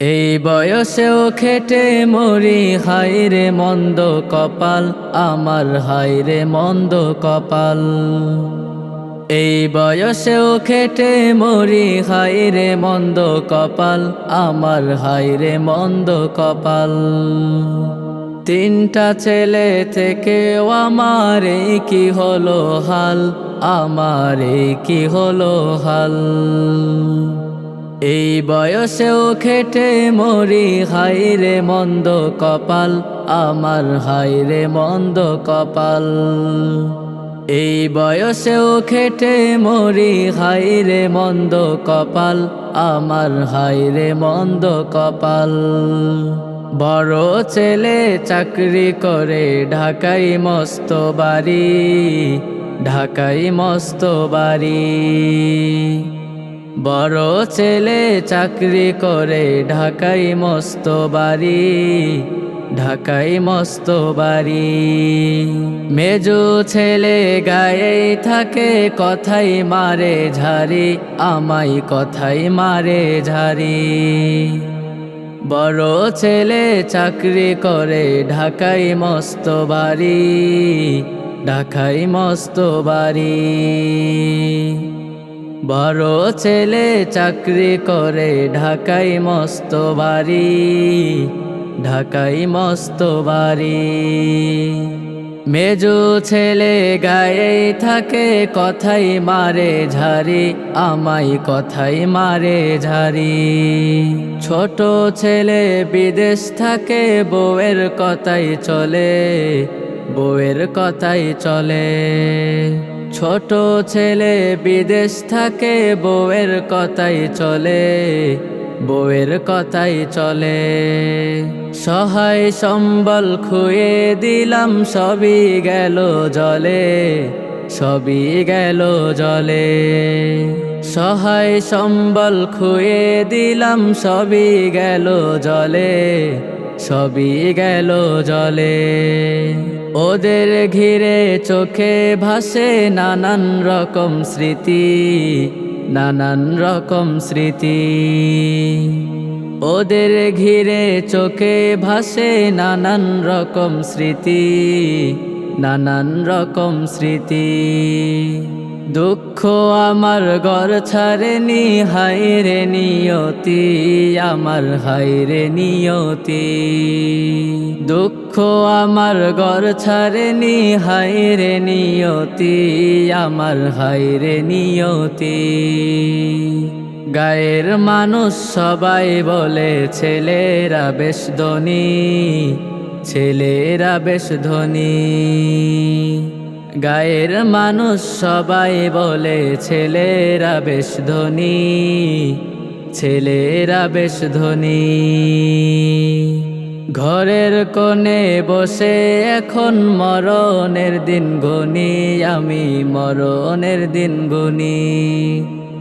এই বয়সেও খেটে মরি হাইরে মন্দ কপাল, আমার হাইরে মন্দ কপাল। এই বয়সেও খেটে মরি হাইরে মন্দ কপাল, আমার হাইরে মন্দ কপাল। তিনটা ছেলে থেকেও আমার এই কি হলো হাল, আমার এই কি হলো হাল? এই বয়সেও খেটে মরি, হাইরে মন্দ কপাল, আমার হাইরে মন্দ কপাল। এই বয়সেও খেটে মরি, হাইরে মন্দ কপাল, আমার হাইরে মন্দ কপাল। বড় ছেলে চাকরি করে, ঢাকাই মস্ত বাড়ি, ঢাকাই মস্ত বাড়ি। বড় ছেলে চাকরি করে ঢাকাই মস্ত বাড়ি ঢাকাই মস্ত বাড়ি। মেজু ছেলে গায়ে থাকে, কথাই মারে ঝারি আমাই কথাই মারে ঝারি বড় ছেলে চাকরি করে ঢাকাই মস্ত বাড়ি ঢাকাই মস্ত বাড়ি। বড় ছেলে চাকরি করে, ঢাকাই মস্ত বাড়ি, ঢাকাই মস্ত বাড়ি। মেজু ছেলে গায়ে থাকে, কথাই মারে ঝারি আমাই কথাই মারে ঝারি ছোট ছেলে বিদেশ থাকে, বউয়ের কথাই চলে, বউয়ের কথাই চলে। ছোট ছেলে বিদেশ থাকে, বউয়ের কথাই চলে, বউয়ের কথাই চলে। সহায় সম্বল খুয়ে দিলাম, সবই গেল জলে, সবই গেল জলে। সহায় সম্বল খুয়ে দিলাম, সবই গেল জলে সবই গেল জলে। ওদের ঘিরে চোখে ভাসে নানান রকম স্মৃতি, নানান রকম স্মৃতি। ওদের ঘিরে চোখে ভাসে নানান রকম স্মৃতি, নানান রকম স্মৃতি। দুঃখ আমার ঘর ছাড়েনি হাইরে নিয়তি, আমার হাইরে নিয়তি। দুঃখ আমার ঘর ছাড়েনি হাইরে নিয়তি, আমার হাইরে নিয়তি। গায়ের মানুষ সবাই বলে, ছেলেরা বেশ ধনী, ছেলেরা বেশ ধনী। গায়ের মানুষ সবাই বলে, ছেলেরা বেশ ধনী, ছেলেরা বেশ ধনী। ঘরের কোণে বসে এখন মরণের দিন গনি আমি মরণের দিন গুনি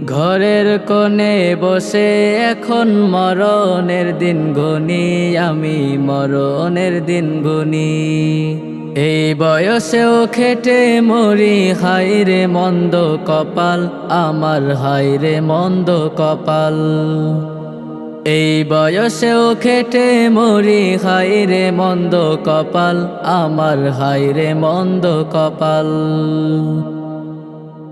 ঘরের কোণে বসে এখন মরণের দিন গনি আমি মরণের দিন গুনি এই বয়সেও খেটে মরি হাইরে মন্দ কপাল, আমার হাইরে মন্দ কপাল। এই বয়সেও খেটে মরি হাইরে মন্দ কপাল, আমার হাইরে মন্দ কপাল।